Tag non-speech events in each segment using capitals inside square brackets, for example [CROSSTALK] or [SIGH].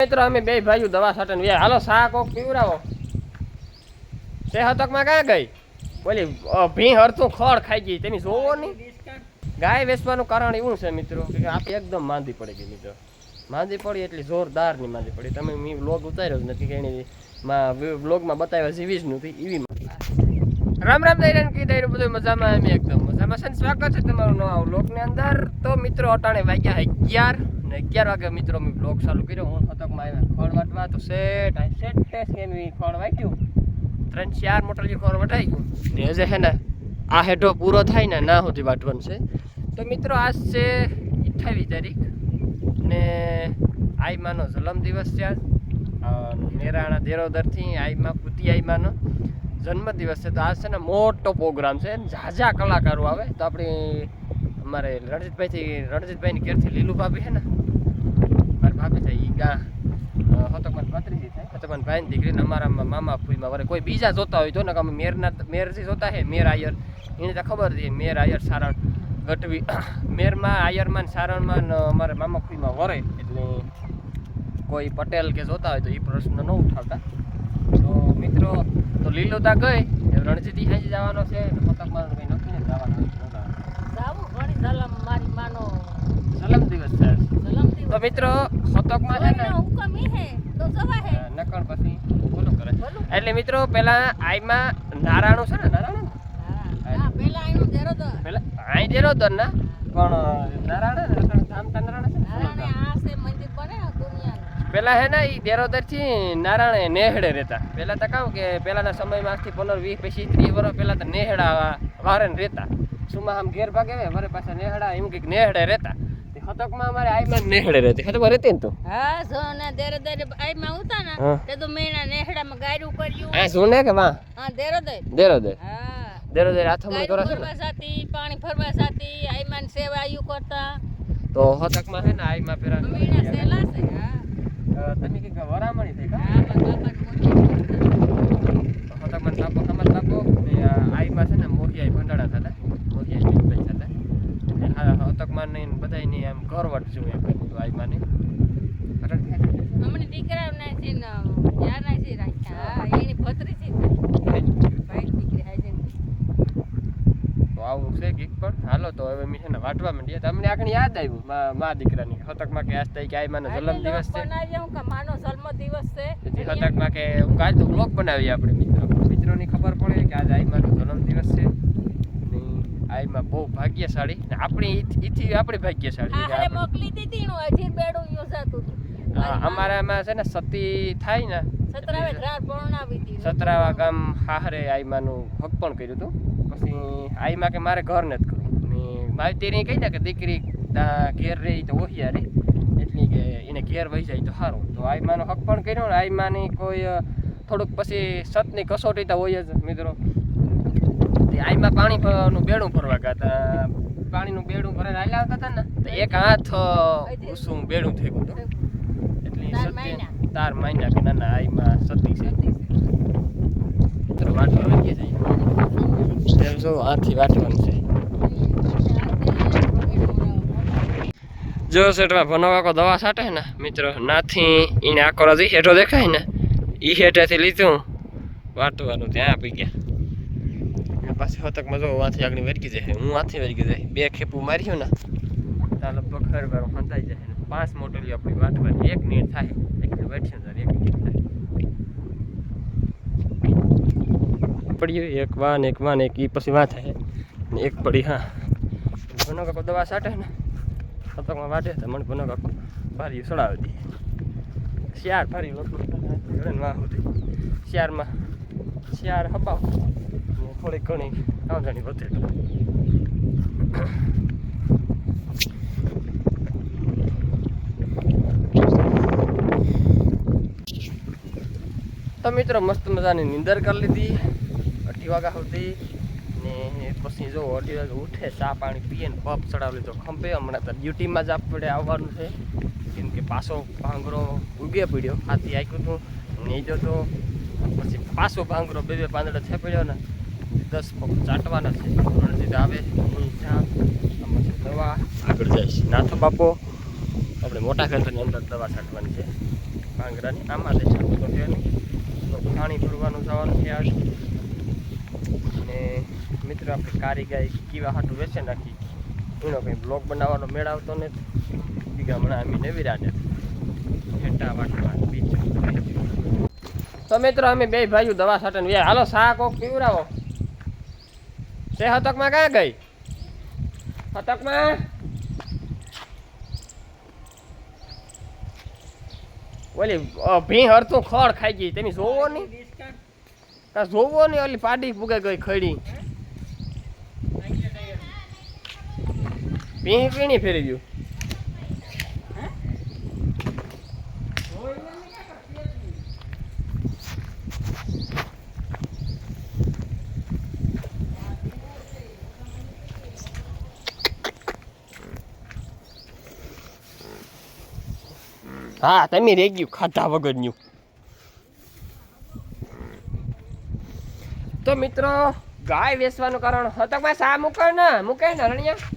મિત્રો અમે બે ભાઈઓ દવા છાંટે ને હાલો સા કોક પીવરાવો તે હતકમાં ક્યાં ગઈ? બોલી ભી હરતું ખડ ખાઈ ગઈ. તેની જોવો નહીં ગાય વેચવાનું કારણ એવું છે મિત્રો કે આપણે એકદમ માંદી પડી ગઈ મિત્રો. માંદી પડી એટલી જોરદારની માંદી પડી. તમે મેં વ્લોગ ઉતાર્યો જ નથી કે એની વ્લોગમાં બતાવ્યા જેવી જ નથી એવી રામ રામ દઈ રહ્યા કીધા બધું મજામાં એમ એકદમ મજામાં છે સ્વાગત છે તમારું નવા વ્લોગની અંદર. તો મિત્રો અટાણે વાગ્યા અગિયાર. ને અગિયાર વાગે મિત્રો મેં બ્લોગ ચાલુ કર્યો. હું હતકમાં આવ્યા ખોળ વાટવા, તો સેટ આ સેટ ટેસ્ટ એમ ખોળ વાટ્યું. ત્રણ ચાર મોટર જે ખોળ વટાઈ ગયું. ને હજે હે ને, આ હેઠો પૂરો થાય ને ના સુધી વાટવાનું છે. તો મિત્રો, આજ છે અઠ્ઠાવીસ તારીખ ને આઈમાનો જન્મ દિવસ છે આજ. નેરાણા દેરોદરથી આઈમા પુતી આઈમાનો જન્મદિવસ છે. તો આજ છે ને મોટો પ્રોગ્રામ છે. ઝાઝા કલાકારો આવે. તો આપણી અમારે રણજીતભાઈથી, રણજીતભાઈની ઘેરથી લીલુ ભાભી છે ને ભાભી છે ઈ ગા હતકમાન પત્રીજી થાય હતકમાન ભાઈની દીકરી ને અમારા મામા ફૂઈમાં વરે કોઈ બીજા જોતા હોય તો ને અમે મેરના મેરથી જોતા હે મેર આયર. એને તો ખબર છે મેર આયર સારણ ગઢવી [COUGHS] મેરમાં આયરમાં ને સારણમાં અમારા મામા ફૂઈમાં વરે. એટલે કોઈ પટેલ કે જોતા હોય તો એ પ્રશ્ન ન ઉઠાવતા. તો મિત્રો તો લીલોતા ગઈ એ રણજીતી હાજી જવાનો છે પતંગમાં કંઈ નથી જવાનું જાવું ઘણી જલમ મારી માનો સલમ દિવસ છે. આજ. તો મિત્રો હતકમાં છે ને. તો નકણ પછી બોલો કરે એટલે મિત્રો પેલા આઈમાં નારાયણું છે ને નારાયણ? પેલા તો આઈ જેરો દર ના? પણ નારાયણ ધામતા નારાયણ છે મંદિર બને પેલા હે ને ઈ દેરોદરથી નારાયણ નેહડે રહેતા. પેલા તો કહું કે પેલાના સમયમાં આજથી પંદર વીસ પછી ત્રીસ વર્ષ પેલા તો નેહડા વારે રહેતા. સુમા આમ ઘેર ભાગે વરે પાછા નેહડા એમ કંઈક નેહડે રહેતા. તે અમારે આઈમાં નેહડે રહેતી. હતકમાં રહેતી ને તું? હા જો દેરે દેરે આઈ ઉતા ને તે તો મેણા નેહડામાં ગાયરું કર્યું. આ શું કે વાં? હા દેરો દે દેરોદર હા. દેરોદર હાથમાં કરે છે ફરવા જાતી પાણી ફરવા જાતી આઈ માં સેવા આયુ કરતા. તો હતકમાં છે ને આઈમાં પેલા મેણા સેલા છે હા. તમે કંઈક વરામણી થઈ કા હા બાપા ને આઈમાં છે ને મોહિયાઈ ભંડારા થતા મોહિયાઈ મીઠભાઈ થતા એટલે હા હતકમાં ને બધાયની આમ કરવટ છું એમ કીધું આઈમાં ને અટક થાય છે. અમને દીકરા ના છે ને યાર ના છે રાખ્યા. એની ભત્રી છે ભાઈ દીકરી હાજર તો આવું છે ગીક પણ. હાલો તો હવે મી છે ને વાટવા માંડીએ તો અમને આગળ યાદ આવ્યું? મા દીકરાની હતકમાં કે આજ કે આઈમાનો જન્મ દિવસ છે. બનાવ્યો કે માનો જન્મ દિવસ છે. હતકમાં કે હું કાલ તો બ્લોગ બનાવીએ આપણે મિત્રો. મિત્રોની ખબર પડે કે આજે આઈમાનો જન્મ દિવસ છે. આઈમાં બહુ ભાગ્યશાળી. ને આપણી ઈથી- આપણી ભાગ્યશાળી મોકલી દીધી નું હજી બેડું યોજાતું હતું અમારામાં છે ને સતી થાય ને. સતરાવે ઘર પરણાવી હતી સતરાવા ગામ હાહરે આઈમાનું હક પણ કર્યું હતું પછી આઈમાં કે મારે ઘર નથી કર્યું ને મારી તેરી કહી દે કે દીકરી ઘેર રહી તો ઓહિયા રે એટલે કે એને ઘેર વહી જાય તો સારું તો આઈમાનો હક પણ કર્યો ને આઈમાની કોઈ થોડુંક પછી સતની કસોટી તો હોય જ મિત્રો. આઈમાં પાણી નું બેડું ભરવા ગયા હતા. પાણીનું બેડું ભરાઈને હાલ્યા આવતા હતા ને તો એક હાથ શું બેડું થઈ ગયું એટલે સત્ય તાર માયના કે ના ના આઈમાં સતી છે. મિત્રો વાટવા વાગીએ જો આથી વાટવાનું છે. જો સેટમાં ભનવાકો દવા છાંટે ને મિત્રો નાથી એને આખો રાજી હેઠો દેખાય ને એ હેઠેથી લીધું. વાટવાનું ત્યાં આપી ગયા. પાછી હતકમાં જો વાથી આગળ વેરકી જાય. હું વાથી વેરકી જાય. બે ખેપું માર્યું ને ત્યાં લગભગ ખર વાર ખંતાઈ જાય ને. પાંચ મોટલી આપણી વાટવાની એક મિનિટ થાય, એક મિનિટ બેઠશે ને એક મિનિટ થાય. પડ્યું એક વાન એક વાન, એક ઈ પછી વાત થાય. ને એક પડી, હા. ભનો કાકો દવા છાંટે ને હતકમાં વાટે તો મને ભનો કાકો ભારી સડાવી દે. શિયાર ભારી લોકો વાહ શિયારમાં શિયાર હબાવ. થોડીક ઘણી કાંધણી વધે તો. મિત્રો, મસ્ત મજાની નિંદર કરી લીધી. અઢી વાગ્યા સુધી. ને પછી જો અઢી વાગે ઉઠે, ચા પાણી પીએ ને પપ ચડાવી લીધો ખંભે. હમણાં તો ડ્યુટીમાં જ આપણે આવવાનું છે. કેમ કે પાછો ભાંગરો ઉગે પડ્યો. હાથી આગ્યું હતું નહીં જતો. પછી પાછો ભાંગરો બે બે પાંદડા છે પડ્યો ને દસ પગ ચાટવાના છે. રણજીત આવે દવા. આગળ જાય છે. નાથો બાપો, આપણે મોટા ખેતરની અંદર દવા છાંટવાની છે. કાંગરાની આમાં લઈ તો છે નહીં તો પાણી ભરવાનું જવાનું છે આજ. અને મિત્રો, આપણે કારી ગાય કીવા હાટું વેચે નાખી. એનો કંઈ બ્લોગ બનાવવાનો મેળ આવતો નથી. બીજા હમણાં અમે નવીરા રાડે હેટા વાટવા બીજું. તો મિત્રો, અમે બે ભાઈઓ દવા વ્યા હાલો, શાક કોક તે હતકમાં ક્યાં ગઈ? હતકમાં? ઓલી ભી હરતું ખડ ખાઈ ગઈ તેની જોવો નહીં કા જોવો નહીં ઓલી પાડી પૂગે ગઈ ખડી. ભી પીણી ફેરી ગયું. હા, તમે રહી ગયું, ખાધા વગરનું. તો મિત્રો, ગાય વેચવાનું કારણ હતકમાં સા મૂકે ને મૂકે ને, રણિયા.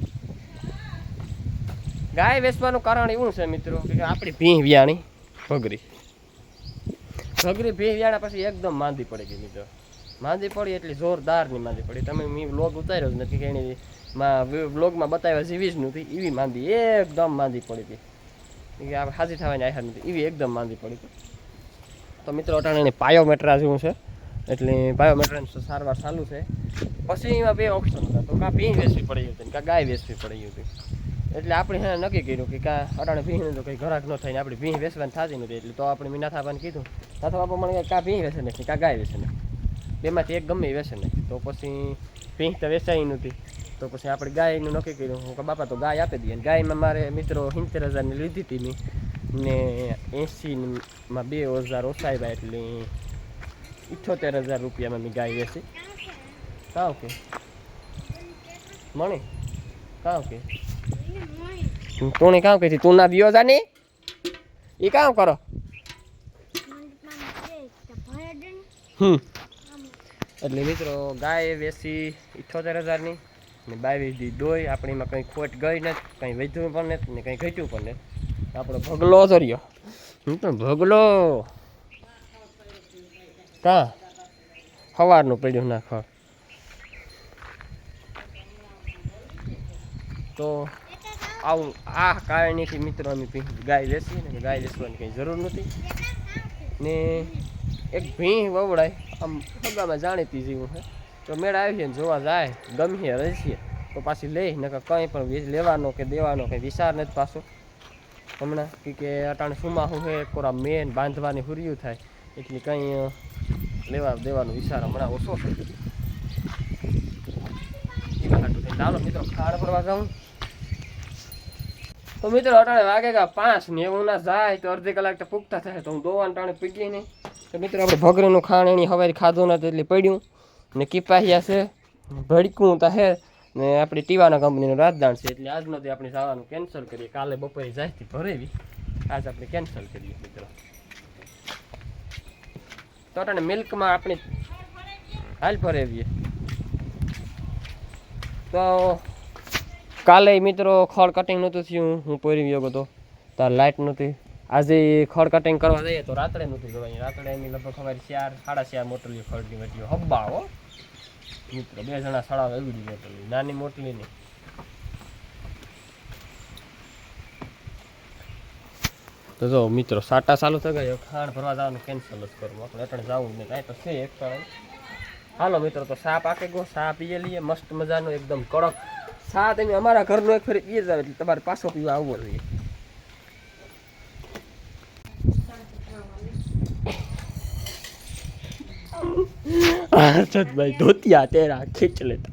ગાય વેચવાનું કારણ એવું છે મિત્રો, કે આપણી ભીં વ્યાણી ભગરી. ભગરી ભીં વ્યાણા પછી એકદમ માંદી પડી ગઈ મિત્રો. માંદી પડી એટલે જોરદારની માંદી પડી. તમે મેં વ્લોગ ઉતાર્યો નથી, કે એની માં બતાવ્યા જેવી જ નથી, એવી માંદી એકદમ માંદી પડી હતી કે આપણે હાજી થવાની આહાર નથી. એવી એકદમ માંદી પડી. તો મિત્રો, અટાણે પાયોમેટ્રા જેવું છે. એટલે બાયોમેટ્રાની સારવાર ચાલુ છે. પછી એમાં બે ઓપ્શન હતા. તો કાં ભીણ વેચવી પડી હતી કાં ગાય વેચવી પડી હતી. એટલે આપણે એને નક્કી કર્યું કે કાં અટાણે ભીણ તો કંઈ ઘરાક ન થાય ને આપણે ભીણ વેચવાની થતી નથી. એટલે તો આપણે મીના થાપાને કીધું. નાથા બાપા મને કાં ભીણ વેચે નહીં, કાં ગાય વેચે નહીં. બેમાંથી એક ગમે વેચે નહીં. તો પછી ભીં તો વેચાઈ નથી. તો પછી આપણે ગાયનું નક્કી કર્યું. હું કે બાપા, તો ગાય આપી દઈએ. ગાયમાં મારે મિત્રો સિત્તેર હજારની લીધી હતી મેં. ને એંસીમાં બે હજાર ઓછા આવ્યા એટલે ઇઠ્ઠોતેર હજાર રૂપિયામાં મેં ગાય વેચી. કા ઓકે મણી? કા ઓકે તું કામ કહી તું ના દિયો જાને? એ કામ કરો? હમ. એટલે મિત્રો ગાય વેસી ઇઠ્ઠોતેર હજારની ને બાવીસ દી દોઈ આપણીમાં કંઈ ખોટ ગઈ નથી, કંઈ વધ્યું પણ નથી ને કંઈ ઘટ્યું પણ નથી. આપણો ભગલો ચર્યો હું તો ભગલો! કા? સવારનું પડ્યું નાખો તો આવું, આ કારણેથી મિત્રો અમે ગાય વેચી ને ગાય વેચવાની કંઈ જરૂર નથી. ને એક ભીં વવડાય, આમ હગામાં જાણીતી જેવું છે. તો મેળ છે ને જોવા જાય. ગમીએ, રહીએ. તો પાછી લઈ, નકર કંઈ પણ લેવાનો કે દેવાનો કંઈ વિચાર નથી પાછો. હમણાં કે અટાણે સુમા હું હે કોરા મેન બાંધવાની હુર્યું થાય. એટલે કંઈ લેવા, દેવાનો વિચાર હમણાં ઓછો છે. ચાલો મિત્રો, ખાડ ભરવા જાઉં તો મિત્રો અટાણે વાગે કે પાંચ ને એવું ના જાય તો અડધી કલાક તો પૂગતા થાય. તો હું દોવાને ટાણે પીગી નહીં. તો મિત્રો આપણે ભગરીનું ખાણ એની હવારી ખાધું નથી એટલે પડ્યું. ને કિપાહિયા છે ભડકું તો હે, ને આપણી ટીવાના કંપનીનું રાજદાન છે, એટલે આજનો તે આપણે જવાનું કેન્સલ કરીએ. કાલે બપોરે જાયથી ભરેવી. આજ આપણે કેન્સલ કરીએ, મિત્રો. તો તને મિલ્કમાં આપણે હાલ ભરેવીએ. તો કાલે મિત્રો ખડ કટિંગ નહોતું થયું, હું પહેરી ગયો હતો તાર લાઇટ નહોતી. આજે ખડ કટિંગ કરવા જઈએ તો રાત્રે નહોતું જવાય રાત્રે એની લગભગ અમારી ચાર, સાડા ચાર મોટલીઓ ખડની વટીઓ હબ્બા હો. મિત્રો બે જણા સડાવ એવડી મોટલી નાની મોટલી નહીં તો જો મિત્રો, સાટા ચાલુ થઈ ગયો ખાણ ભરવા જવાનું કેન્સલ જ કરું આપણે અટણ જવું નહીં. કાંઈ તો છે એક કારણ હાલો મિત્રો, તો સા પાકે ગયો સા પીએ લઈએ. મસ્ત મજાનો એકદમ કડક સા તમે અમારા ઘરનો એક ફરી પીએ જાવ એટલે તમારે પાછો પીવા આવવો જોઈએ. હર્ષદભાઈ ધોતિયા તેરા ખીંચ લેતા.